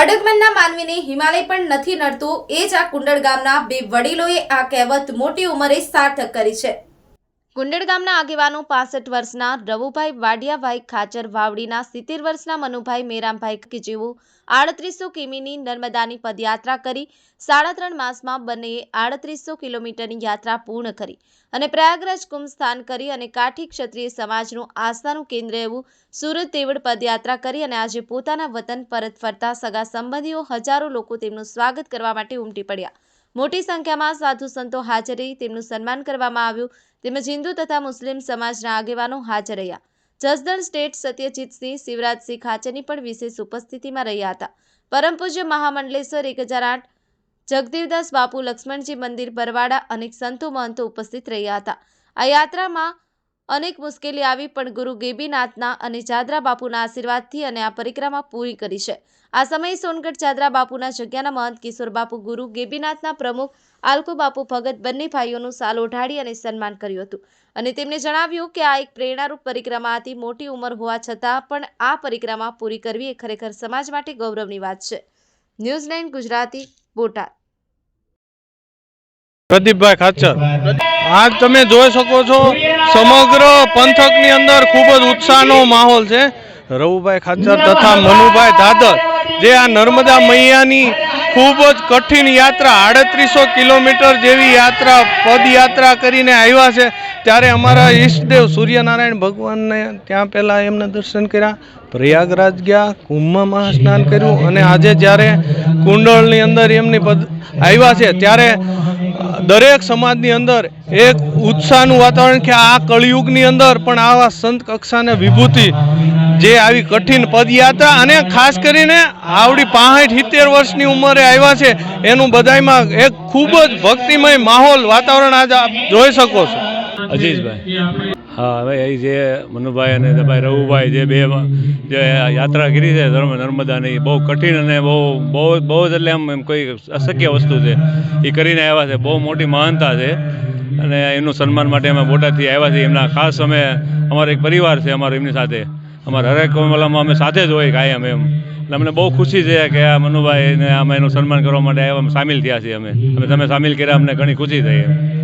અડગમનના માનવીને હિમાલય પણ નથી નડતું. એ જ આ કુંડળ ગામના બે વડીલોએ આ કહેવત મોટી ઉંમરે સાર્થક કરી છે. કુંડળ ગામના આગેવાનો પાસઠ વર્ષના રવુભાઈ વાડિયાભાઈ ખાચર વાવડીના સિત્તેર વર્ષના મનુભાઈ મેરામભાઈ કે જેઓ આડત્રીસો કિમીની નર્મદાની પદયાત્રા કરી સાડા ત્રણ માસમાં બંનેએ આડત્રીસો કિલોમીટરની યાત્રા પૂર્ણ કરી અને પ્રયાગરાજ કુંભ સ્થાન કરી અને કાઠી ક્ષત્રિય સમાજનું આસ્થાનું કેન્દ્ર એવું સુરત તેવડ પદયાત્રા કરી અને આજે પોતાના વતન પરત ફરતા સગા સંબંધીઓ હજારો લોકો તેમનું સ્વાગત કરવા માટે ઉમટી પડ્યા. મોટી સંખ્યામાં સાધુ સંતો હાજર રહી તેમનું સન્માન કરવામાં આવ્યું. તેમજ હિન્દુ તથા મુસ્લિમ સમાજના આગેવાનો હાજર રહ્યા. જસદણ સ્ટેટ સત્યજીતસિંહ શિવરાજસિંહ ખાચરની પણ વિશેષ ઉપસ્થિતિમાં રહ્યા હતા. પરમ પૂજ્ય મહામંડલેશ્વર એક હજાર આઠ, જગદેવદાસ બાપુ લક્ષ્મણજી મંદિર, બરવાડા અનેક સંતો મહંતો ઉપસ્થિત રહ્યા હતા. આ યાત્રામાં અનેક મુશ્કેલી આવી, પણ ગુરુ ગેબીનાથના અને જાદરા બાપુના આશીર્વાદથી અને આ પરિક્રમા પૂરી કરી છે. આ સમયે સોનગઢ જાદરા બાપુના જગ્યાના મહંત કિશોર બાપુ ગુરુ ગેબીનાથના પ્રમુખ આલકો બાપુ ભગત બંને ભાઈઓનું સાલ ઓઢાડી અને સન્માન કર્યું હતું. અને તેમણે જણાવ્યું કે આ એક પ્રેરણારૂપ પરિક્રમા હતી મોટી ઉંમર હોવા છતાં પણ આ પરિક્રમા પૂરી કરવી એ ખરેખર સમાજ માટે ગૌરવની વાત છે. ન્યૂઝ ગુજરાતી બોટાદ. પ્રદીપભાઈ ખાચર. આજ તમે જોઈ શકો છો સમગ્ર પંથકની અંદર ખૂબ જ ઉત્સાહનો માહોલ છે. રવુભાઈ ખાચર તથા મનુભાઈ દાદર, જે આ નર્મદા મૈયાની ખૂબ જ કઠિન યાત્રા, આડત્રીસો કિલોમીટર જેવી યાત્રા, પદયાત્રા કરીને આવ્યા છે. ત્યારે અમારા ઈષ્ટદેવ સૂર્યનારાયણ ભગવાનને ત્યાં પહેલાં એમને દર્શન કર્યા. પ્રયાગરાજ ગયા, કુંભમાં સ્નાન કર્યું અને આજે જ્યારે કુંડળની અંદર એમની પદ આવ્યા છે, ત્યારે દરેક સમાજની અંદર એક ઉત્સાહનું વાતાવરણ કે આ કળિયુગની અંદર પણ આવા સંત કક્ષાને વિભૂતિ જે આવી કઠિન પદયાત્રા અને ખાસ કરીને આવડી પાંસઠ સિત્તેર વર્ષની ઉંમરે આવ્યા છે, એનું બધામાં એક ખૂબ જ ભક્તિમય માહોલ વાતાવરણ આજે આપ જોઈ શકો છો. અજીઝભાઈ હા, હવે એ જે મનુભાઈ અને ભાઈ રઘુભાઈ જે બે જે યાત્રા કરી છે, ધર્મ, નર્મદાની બહુ કઠિન અને બહુ બહુ બહુ જ એટલે આમ એમ કોઈ અશક્ય વસ્તુ છે. એ કરીને આવ્યા છે, બહુ મોટી મહાનતા છે. અને એનું સન્માન માટે અમે બોટાદથી આવ્યા છીએ. એમના ખાસ અમે અમારો એક પરિવાર છે અમારો એમની સાથે. અમારા હરેક કોમલામાં અમે સાથે જ હોય કાયમ એમ. એટલે અમને બહુ ખુશી છે કે આ મનુભાઈને અમે એનું સન્માન કરવા માટે આવ્યા સામેલ થયા છીએ અમે. અમે તમે સામેલ કર્યા, અમને ઘણી ખુશી થઈ એમ.